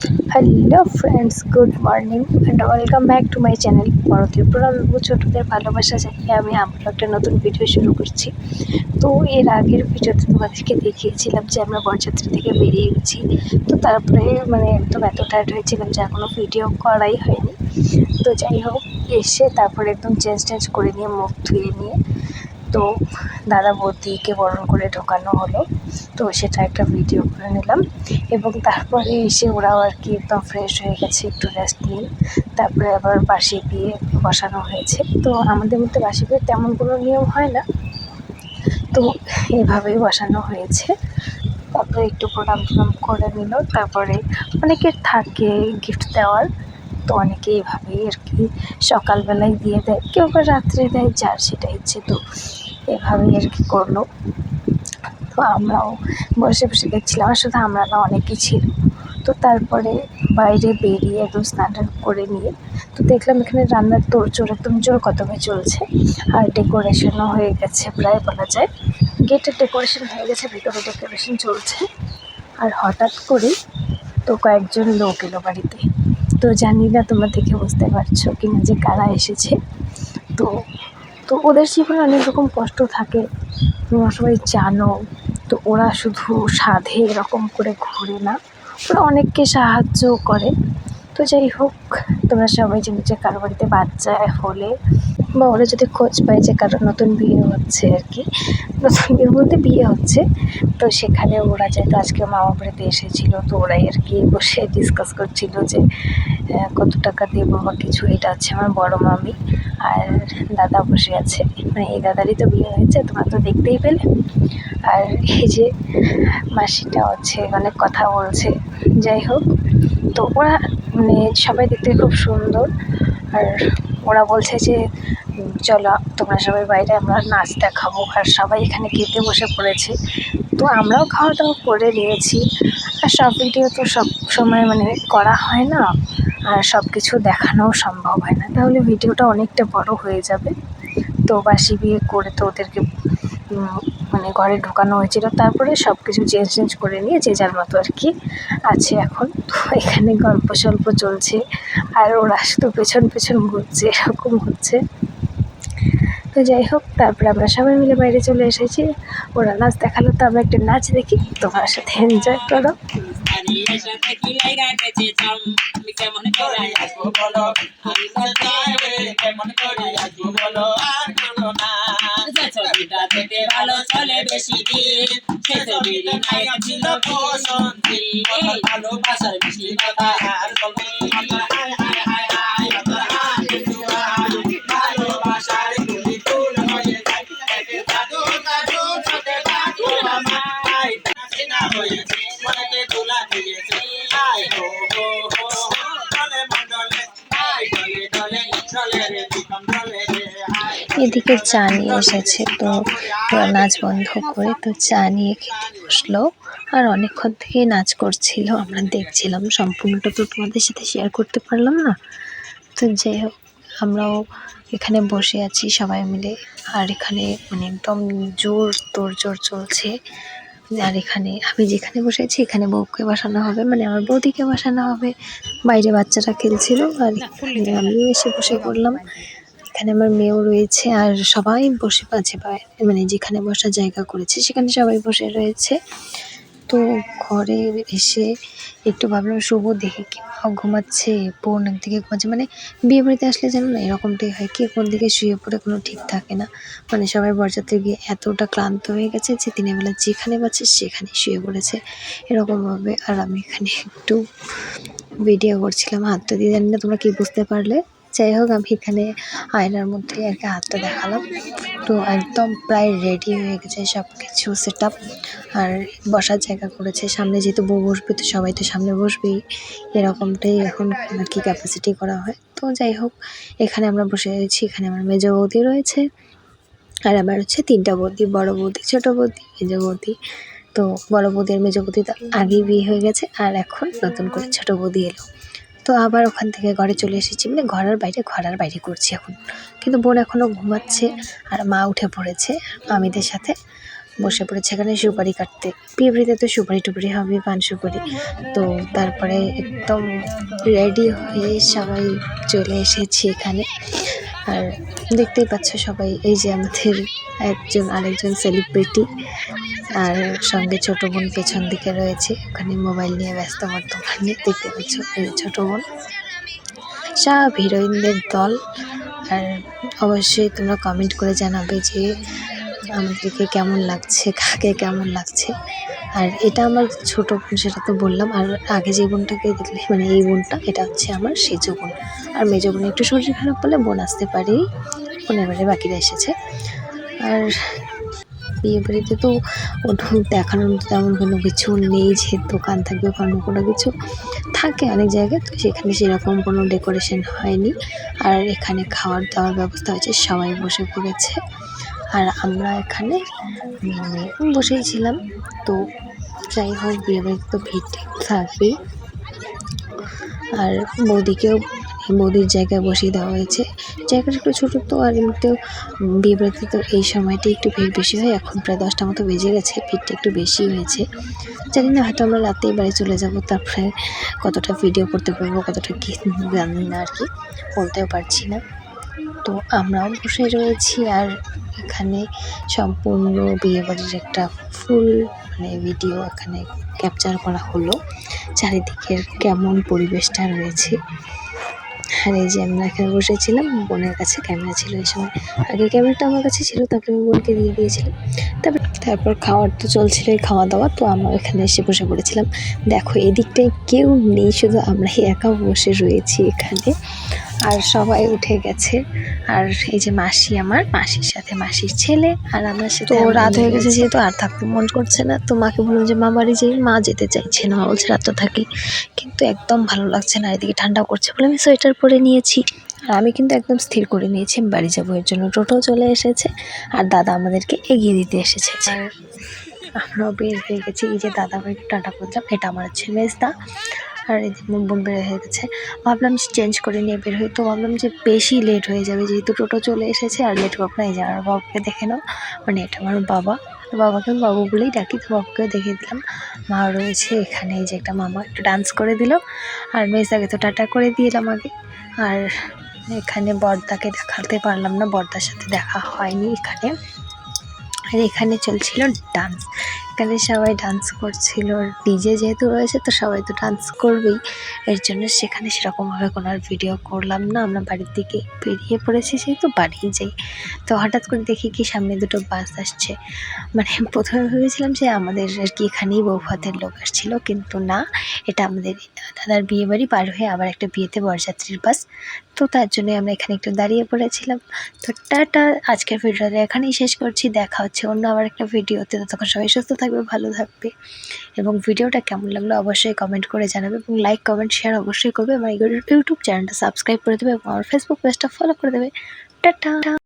Hello friends good morning and welcome back to my channel বড় ত্রিপুরা বাবু ছোটদের ভালোবাসা জানিয়ে আমি আমরা একটা নতুন ভিডিও শুরু করছি। তো এর আগের ভিডিওতে তোমাদেরকে দেখিয়েছিলাম যে আমরা বরযাত্রী থেকে বেরিয়ে গেছি। তো তারপরে মানে একদম এত টায়ার্ড হয়েছিলাম যে এখনও ভিডিও করাই হয়নি। তো যাই হোক, এসে তারপরে একদম চেঞ্জ টেঞ্জ করে নিয়ে মুখ ধুয়ে নিয়ে তো দাদা বৌদিকে বরণ করে ঢোকানো হলো। তো সেটা একটা ভিডিও করে নিলাম এবং তারপরে এসে ওরাও আর কি একদম ফ্রেশ হয়ে গেছে, একটু রেস্ট নিয়ে। তারপরে আবার বাসি বিয়ে বসানো হয়েছে। তো আমাদের মধ্যে বাসি বিয়ে তেমন কোনো নিয়ম হয় না। তো এভাবেই বসানো হয়েছে। তারপরে একটু প্রণাম টনাম করে নিল। তারপরে অনেকের থাকে গিফট দেওয়ার। তো অনেকে এভাবেই আর কি সকালবেলায় দিয়ে দেয়, কেউ বা রাত্রে দেয়, যার সেটা ইচ্ছে তো। এভাবেই আর কি করল। তো আমরাও বসে বসে দেখছিলাম শুধু আমরা না, অনেকেই ছিল। তো তারপরে বাইরে বেরিয়ে একদম স্নান করে নিয়ে, তো দেখলাম এখানে রান্নার তোড়জোড় একদম জোর কদমে চলছে। আর ডেকোরেশনও হয়ে গেছে প্রায় বলা যায়। গেটের ডেকোরেশন হয়ে গেছে, ভিতরে ডেকোরেশন চলছে। আর হঠাৎ করে তো কয়েকজন লোক এলো বাড়িতে। তো জানি না তোমরা দেখে বুঝতে পারছ কি না যে কারা এসেছে। তো তো ওদের জীবনে অনেক রকম কষ্ট থাকে। তোমরা সবাই জানো, তো ওরা শুধু সাধে এরকম করে ঘোরে না। ওরা অনেককে সাহায্যও করে। তো যাই হোক, তোমরা সবাই জানো যে কারও বাড়িতে বাচ্চা হলে বা ওরা যদি খোঁজ পায় যে কারও নতুন বিয়ে হচ্ছে আর কি নতুন বলতে বিয়ে হচ্ছে। তো সেখানে ওরা যেহেতু আজকে মামা বাড়িতে এসেছিল, তো ওরাই আর কি বসে ডিসকাস করছিল যে কত টাকা দেবো বা কিছু, এটা হচ্ছে আমার বড় মামি আর দাদা বসে আছে। মানে এই দাদারই তো বিয়ে হয়েছে, তোমরা তো দেখতেই পেলে। আর এই যে মাসিটা হচ্ছে, অনেক কথা বলছে। যাই হোক, তো ওরা মানে সবাই দেখতে খুব সুন্দর। আর ওরা বলছে যে, চলো, তোমরা সবাই বাইরে, আমরা নাচ দেখাবো। আর সবাই এখানে খেতে বসে পড়েছে। তো আমরাও খাওয়া দাওয়া করে নিয়েছি। আর সব ভিডিও তো সব সময় মানে করা হয় না। আর সব কিছু দেখানোও সম্ভব হয় না। তাহলে ভিডিওটা অনেকটা বড় হয়ে যাবে। তো বাসি বিয়ে করে তো ওদেরকে মানে ঘরে ঢোকানো হয়েছিল। তারপরে সব কিছু চেঞ্জ চেঞ্জ করে নিয়ে যে যার মতো আর কি আছে এখন। তো এখানে গল্প সল্প চলছে আর ওরা শুধু পেছন পেছন ঘুরছে, এরকম হচ্ছে। তো যাই হোক, তারপরে আমরা সবাই মিলে বাইরে চলে এসেছি। ওরা নাচ দেখাল, তো আমরা একটা নাচ দেখি। তোমার সাথে এনজয় করো। কেমন ছবিটা থেকে ভালো চলে বেশি দিন। সে ছবির নায়ক ছিল বসন্তী ভালোবাসার মিষ্টি কথা আর এদিকে চা নিয়ে এসেছে তো নাচ বন্ধ করে তো চা নিয়ে খেতে বসল। আর অনেকক্ষণ থেকেই নাচ করছিল। আমরা দেখছিলাম সম্পূর্ণটা তো তোমাদের সাথে শেয়ার করতে পারলাম না। তো যাই হোক আমরাও এখানে বসে আছি সবাই মিলে। আর এখানে মানে একদম জোর তোর জোর চলছে। আর এখানে আমি যেখানে বসে আছি এখানে বউকে বসানো হবে। মানে আমার বৌদিকে বসানো হবে। বাইরে বাচ্চারা খেলছিল আর আমিও এসে বসে পড়লাম। এখানে আমার মেয়েও রয়েছে আর সবাই বসে বা- মানে যেখানে বসার জায়গা করেছে, সেখানে সবাই বসে রয়েছে। তো ঘরে এসে একটু ভাবলাম, শুভ, দেখে কি ঘুমাচ্ছে বোন একদিকে ঘুমাচ্ছে। মানে বিয়ে বাড়িতে আসলে জানো না এরকমটাই হয় কে, কোন দিকে শুয়ে পড়ে কোনো ঠিক থাকে না। মানে সবাই বরযাত্রী গিয়ে এতটা ক্লান্ত হয়ে গেছে যে দিনের বেলা যেখানে পাচ্ছে সেখানে শুয়ে পড়েছে। এরকমভাবে আর আমি এখানে একটু ভিডিও করছিলাম, হাতটা দিয়ে জানি না তোমরা কি বুঝতে পারলে? যাই হোক, আমি এখানে আয়নার মধ্যে আর কি হাতটা দেখালাম। তো একদম প্রায় রেডি হয়ে গেছে সব কিছু সেট আর বসার জায়গা করেছে। সামনে যেহেতু বউ বসবে, তো সবাই তো সামনে বসবেই। এরকমটাই এখন আর কি ক্যাপাসিটি করা হয়। তো যাই হোক, এখানে আমরা বসে রয়েছি এখানে আমার মেজ বৌদি রয়েছে। আর আমার হচ্ছে তিনটা বৌদি, বড় বৌদি, ছোট বৌদি, মেজ বৌদি। তো বড় বৌদি আর মেজ বৌদি তো আগেই বিয়ে হয়ে গেছে। আর এখন নতুন করে ছোট বৌদি এলো। তো আবার ওখান থেকে ঘরে চলে এসেছি। মানে ঘরের বাইরে ঘরের বাইরে করছি এখন। কিন্তু বোন এখনও ঘুমাচ্ছে আর মা উঠে পড়েছে। মামিদের সাথে বসে পড়েছে এখানে সুপারি কাটতে। পিঁপড়িতে তো সুপারি টুপারি হবে, পান সুপারি। তো তারপরে একদম রেডি হয়ে সবাই চলে এসেছি এখানে। আর দেখতেই পাচ্ছ সবাই, এই যে আমাদের একজন আরেকজন সেলিব্রিটি আর সঙ্গে ছোট বোন পেছন দিকে রয়েছে, ওখানে মোবাইল নিয়ে ব্যস্ত বর্তমানে, দেখতে পাচ্ছ ছোট বোন। সব হিরোইনদের দল, আর অবশ্যই তোমরা কমেন্ট করে জানাবে যে আমাদেরকে কেমন লাগছে, কাকে কেমন লাগছে। আর এটা আমার ছোট বোন, সেটা তো বললাম। আর আগে যে বোনটাকে দেখলে মানে এই বোনটা, এটা হচ্ছে আমার সেজ বোন। আর মেজ বোন একটু শরীর খারাপ হলে বোন আসতে পারি। বোনের বাড়ি বাকিরা এসেছে। আর বিয়ে বাড়িতে তো ওঠো, দেখানোর মতো তেমন কোনো কিছু নেই যে দোকান থাকবে কোনো কোনো কিছু থাকে অনেক জায়গায়, তো সেখানে সেরকম কোনো ডেকোরেশন হয়নি। আর এখানে খাওয়ার দাওয়ার ব্যবস্থা হয়েছে, সবাই বসে পড়েছে। আর আমরা এখানে মানে বসেই ছিলাম। তো যাই হোক বিয়ে বাড়িতে তো ভিড় ঠিক থাকবেই। আর বৌদিকেও বৌদির জায়গায় বসিয়ে দেওয়া হয়েছে। জায়গাটা একটু ছোটো, তো আর এমনিতেও বিয়ে বাড়িতে তো এই সময়টা একটু ভিড় বেশি হয়। এখন প্রায় দশটা মতো বেজে গেছে, ভিড়টা একটু বেশি হয়েছে। জানি না, হয়তো আমরা রাতেই বাড়ি চলে যাব, তারপরে কতটা ভিডিও করতে পারব, কতটা কি জানি না আর কি, বলতেও পারছি না। তো আমরাও বসে রয়েছি আর এখানে সম্পূর্ণ বিয়েবাড়ির একটা ফুল মানে ভিডিও এখানে ক্যাপচার করা হলো। চারিদিকের কেমন পরিবেশটা রয়েছে। আর এই যে আমরা এখানে বসেছিলাম, বোনের কাছে ক্যামেরা ছিল এই সময়। আগে ক্যামেরাটা আমার কাছে ছিল, তারপরে আমি বোনকে দিয়ে দিয়েছিলাম। তারপর তারপর খাওয়ার তো চলছিলই খাওয়া দাওয়া তো আমরা এখানে এসে বসে পড়েছিলাম। দেখো এদিকটায় কেউ নেই শুধু আমরাই একা বসে রয়েছি এখানে। আর সবাই উঠে গেছে। আর এই যে মাসি আমার মাসির সাথে মাসির ছেলে আর আমার সাথে তো রাত হয়ে গেছে যেহেতু আর থাকতে মন করছে না তো মাকে বললাম যে মা বাড়ি যাই মা যেতে চাইছে না মা বলছে রাত তো থাকি। কিন্তু একদম ভালো লাগছে না এদিকে ঠান্ডা করছে বলে আমি সোয়েটার পরে নিয়েছি। আর আমি কিন্তু একদম স্থির করে নিয়েছি আমি বাড়ি যাব এর জন্য টোটো চলে এসেছে আর দাদা আমাদেরকে এগিয়ে দিতে এসেছে। আমরাও বের হয়ে গেছি এই যে দাদা ভাই টাটা করলাম এটা আমার হচ্ছে মেজদা। আর এই যে বোন বের হয়ে গেছে ভাবলাম চেঞ্জ করে নিয়ে বের হই তো ভাবলাম যে বেশি লেট হয়ে যাবে যেহেতু টোটো চলে এসেছে আর লেট করব না এই যে আমার বাবাকে দেখে নাও। মানে এটা আমার বাবা তো বাবাকে আমি বাবু বলেই ডাকি তো বাবাকেও দেখিয়ে দিলাম। মা রয়েছে এখানে এই যে একটা মামা একটু ডান্স করে দিল আর মেজদাকে তো টাটা করে দিলাম আগে। আর এখানে বর্দাকে দেখাতে পারলাম না বর্দার সাথে দেখা হয়নি এখানে। আর এখানে চলছিল ডান্স এখানে সবাই ডান্স করছিল ডিজে যেহেতু রয়েছে তো সবাই তো ডান্স করবেই। এর জন্য সেখানে সেরকমভাবে কোনো আর ভিডিও করলাম না। আমরা বাড়ির দিকে বেরিয়ে পড়েছি যেহেতু বাড়িয়ে যাই। তো হঠাৎ করে দেখি কি সামনে দুটো বাস আসছে। মানে প্রথমে ভেবেছিলাম যে আমাদের আর কি এখানেই বৌভাতের লোক আসছিল, কিন্তু না, এটা আমাদের দাদার বিয়ে বাড়ি পার হয়ে আবার একটা বিয়েতে বরযাত্রীর বাস তো তার জন্যই আমরা এখানে একটু দাঁড়িয়ে পড়েছিলাম। তো টাটা, আজকের ভিডিওটা এখানেই শেষ করছি। দেখা হচ্ছে অন্য আবার একটা ভিডিওতে ততক্ষণ সবাই সুস্থ থাকবে, ভালো থাকবে। এবং ভিডিওটা কেমন লাগল অবশ্যই কমেন্ট করে জানাবে এবং লাইক কমেন্ট শেয়ার অবশ্যই করবে। আমার ইউটিউব চ্যানেলটা সাবস্ক্রাইব করে দেবে এবং আমার ফেসবুক পেজটা ফলো করে দেবে। টাটা!